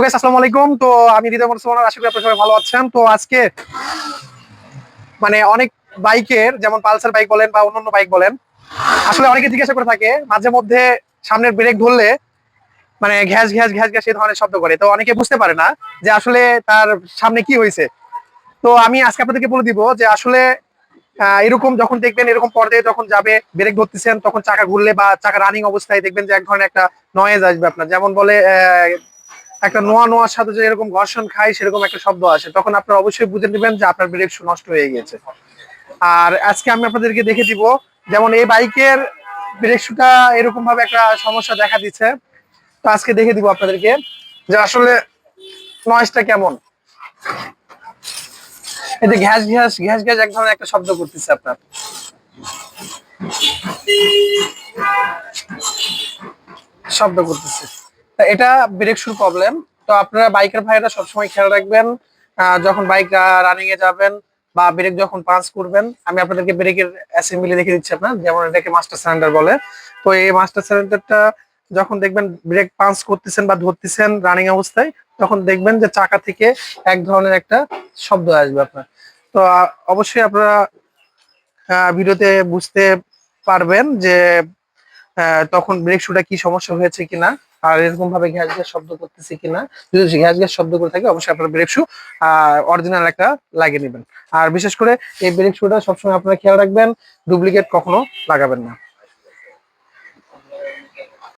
Hello guys আসসালামু আলাইকুম। তো আমি আশা করি আপনারা ভালো আছেন। তো আজকে মানে অনেক বাইকের, যেমন পালসার বাইক বলেন বা অন্যান্য বাইক বলেন, আসলে অনেকে জিজ্ঞাসা করে থাকে, মাঝে মধ্যে সামনের ব্রেক ধরলে মানে ঘ্যাস ঘ্যাস ঘ্যাস ঘ্যাস এই ধরনের শব্দ করে। তো অনেকে বুঝতে পারে না যে আসলে তার সামনে কি হয়েছে। তো আমি আজকে আপনাদেরকে বলে দিব যে আসলে এরকম যখন দেখবেন, এরকম পর্যায়ে যখন যাবে, ব্রেক ধরতেছেন, তখন চাকা ঘুরলে বা চাকা রানিং অবস্থায় দেখবেন যে এক ধরনের একটা নয়েজ আসবে আপনার। যেমন বলে একটা নোয়া নোয়ার সাথে যে এরকম ঘর্ষণ খায় সেরকম একটা শব্দ আসে। তখন আপনারা অবশ্যই বুঝে নেবেন যে আপনার ব্রেক শু নষ্ট হয়ে গিয়েছে। আর আজকে আমি আপনাদেরকে দেখে দিব, যেমন এই বাইকের ব্রেক শুটা এরকম ভাবে একটা সমস্যা দেখা দিচ্ছে। তো আজকে দেখে দিব আপনাদেরকে যে আসলে নয়েজটা কেমন। এই যে ঘ্যাস ঘ্যাস ঘ্যাস ঘ্যাস এক ধরনের একটা শব্দ করতেছে আপনার। শব্দ করতেছে। এটা ব্রেক শুর প্রবলেম তো আপনারা বাইকের ভাইরা সবসময় খেয়াল রাখবেন যখন বাইক রানিং এ যাবেন বা ব্রেক যখন পাঞ্চ করবেন, আমি আপনাদেরকে ব্রেকের অ্যাসেম্বলি দেখে দিচ্ছি আপনার, যেমন এটাকে মাস্টার সিলিন্ডার বলে। তো এই মাস্টার সিলিন্ডারটা যখন দেখবেন ব্রেক পাঞ্চ করতেছেন বা ধরতেছেন রানিং অবস্থায়, তখন দেখবেন যে চাকা থেকে এক ধরনের একটা শব্দ আসবে আপনার। তো অবশ্যই আপনারা ভিডিওতে বুঝতে পারবেন যে তখন ব্রেক শুটা কি সমস্যা হয়েছে কিনা। আর এরকম ভাবে গ্যাস গ্যাস শব্দ করতেছে কিনা, যদি গ্যাস গ্যাস শব্দ করে থাকে, অবশ্যই আপনার ব্রেক শু অরিজিনাল একটা লাগিয়ে নেবেন। আর বিশেষ করে এই ব্রেক শুটা সবসময় আপনারা খেয়াল রাখবেন ডুপ্লিকেট কখনো লাগাবেন না।